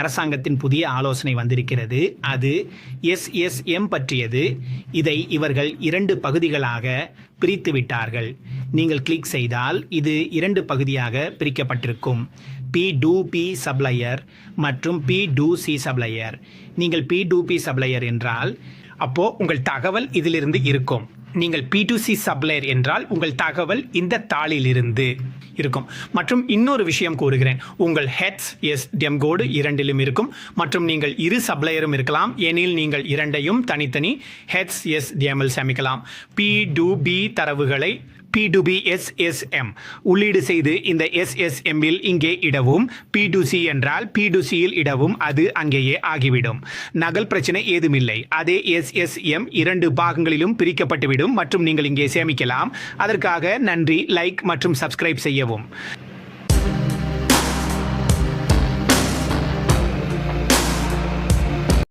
அரசாங்கத்தின் புதிய ஆலோசனை வந்திருக்கிறது. அது எஸ்எஸ்எம் பற்றியது. இதை இவர்கள் இரண்டு பகுதிகளாக பிரித்து விட்டார்கள். நீங்கள் கிளிக் செய்தால் இது இரண்டு பகுதியாக பிரிக்கப்பட்டிருக்கும். பி டூ பி சப்ளையர் மற்றும் பி டூ சி சப்ளையர் நீங்கள் பி டூ பி சப்ளையர் என்றால் அப்போ உங்கள் தகவல் இதிலிருந்து இருக்கும். நீங்கள் பி டு சி சப்ளையர் என்றால் உங்கள் தகவல் இந்த தாளிலிருந்து. இருக்கும். மற்றும் இன்னொரு விஷயம் கூறுகிறேன். உங்கள் ஹெட்ஸ் எஸ் டெம்கோடு இரண்டிலும் இருக்கும். மற்றும் நீங்கள் இரு சப்ளையரும் இருக்கலாம். எனில் நீங்கள் இரண்டையும் தனித்தனி ஹெட்ஸ் எஸ் டேமில் சேமிக்கலாம். பி டு பி தரவுகளை பி டு பி எஸ்எஸ்எம் உள்ளீடு செய்து இந்த எஸ்எஸ்எம்மில் இங்கே இடவும் பி டு சி என்றால் பி டு சியில் இடவும் அது அங்கேயே ஆகிவிடும். நகல் பிரச்சனை ஏதுமில்லை. அதே எஸ்எஸ்எம் இரண்டு பாகங்களிலும் பிரிக்கப்பட்டுவிடும் மற்றும் நீங்கள் இங்கே சேமிக்கலாம். அதற்காக நன்றி லைக் மற்றும் சப்ஸ்கிரைப் செய்யவும்.